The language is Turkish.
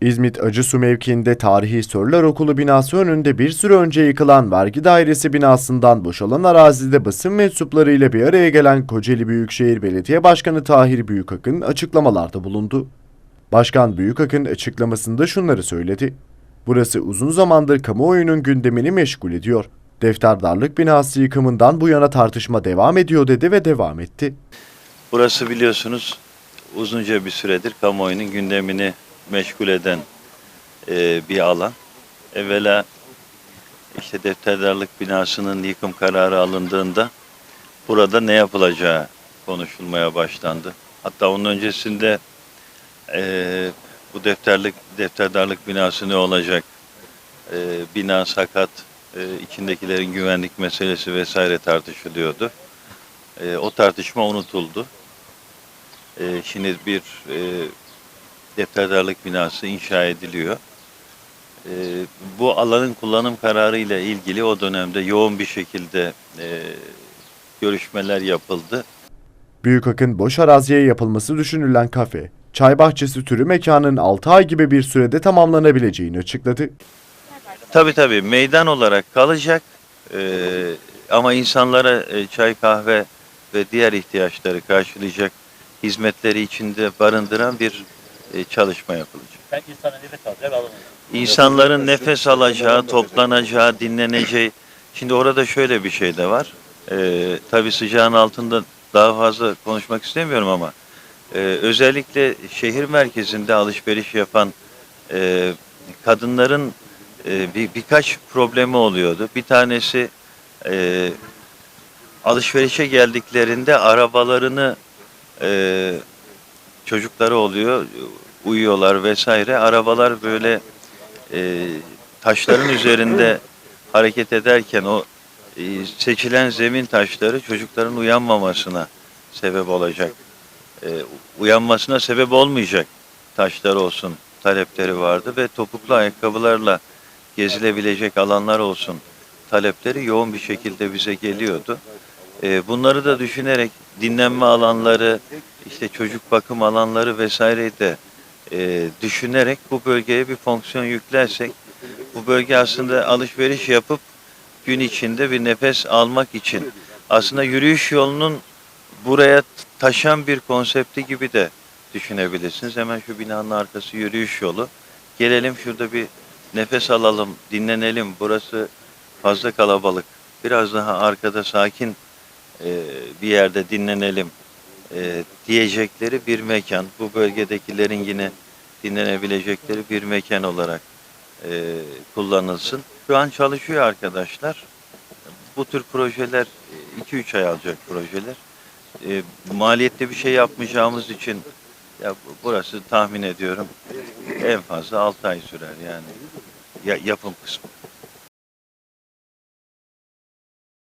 İzmit Acısu mevkiinde tarihi Sörler Okulu binası önünde bir süre önce yıkılan vergi dairesi binasından boşalan arazide basın mensuplarıyla bir araya gelen Kocaeli Büyükşehir Belediye Başkanı Tahir Büyükakın açıklamalarda bulundu. Başkan Büyükakın açıklamasında şunları söyledi. Burası uzun zamandır kamuoyunun gündemini meşgul ediyor. Defterdarlık binası yıkımından bu yana tartışma devam ediyor dedi ve devam etti. Burası biliyorsunuz uzunca bir süredir kamuoyunun gündemini meşgul eden e, bir alan. Evvela işte defterdarlık binasının yıkım kararı alındığında burada ne yapılacağı konuşulmaya başlandı. Hatta onun öncesinde e, bu defterlik defterdarlık binası ne olacak? E, bina sakat, e, içindekilerin güvenlik meselesi vesaire tartışılıyordu. E, o tartışma unutuldu. E, şimdi bir e, defterdarlık binası inşa ediliyor. E, bu alanın kullanım kararı ile ilgili o dönemde yoğun bir şekilde e, görüşmeler yapıldı. Büyükakın boş araziye yapılması düşünülen kafe, çay bahçesi türü mekanın 6 ay gibi bir sürede tamamlanabileceğini açıkladı. Tabii tabii meydan olarak kalacak E, ama insanlara e, çay kahve ve diğer ihtiyaçları karşılayacak hizmetleri içinde barındıran bir e, çalışma yapılacak. Ben insana nefes alacak alanı. İnsanların nefes alacağı, toplanacağı, dinleneceği. Şimdi orada şöyle bir şey de var. Ee, tabii sıcağın altında daha fazla konuşmak istemiyorum ama e, özellikle şehir merkezinde alışveriş yapan e, kadınların e, bir, birkaç problemi oluyordu. Bir tanesi e, alışverişe geldiklerinde arabalarını e, çocukları oluyor, uyuyorlar vesaire. Arabalar böyle e, taşların üzerinde hareket ederken o e, seçilen zemin taşları çocukların uyanmamasına sebep olacak. E, uyanmasına sebep olmayacak taşlar olsun talepleri vardı ve topuklu ayakkabılarla gezilebilecek alanlar olsun talepleri yoğun bir şekilde bize geliyordu. E, bunları da düşünerek dinlenme alanları, işte çocuk bakım alanları vesaireyi de e, düşünerek bu bölgeye bir fonksiyon yüklersek bu bölge aslında alışveriş yapıp gün içinde bir nefes almak için aslında yürüyüş yolunun buraya taşan bir konsepti gibi de düşünebilirsiniz. Hemen şu binanın arkası yürüyüş yolu. Gelelim şurada bir nefes alalım, dinlenelim. Burası fazla kalabalık. Biraz daha arkada sakin e, bir yerde dinlenelim e, diyecekleri bir mekan. Bu bölgedekilerin yine dinlenebilecekleri bir mekan olarak e, kullanılsın. Şu an çalışıyor arkadaşlar. Bu tür projeler 2-3 ay alacak projeler. E, maliyette bir şey yapmayacağımız için ya bu- burası tahmin ediyorum en fazla 6 ay sürer yani ya, yapım kısmı.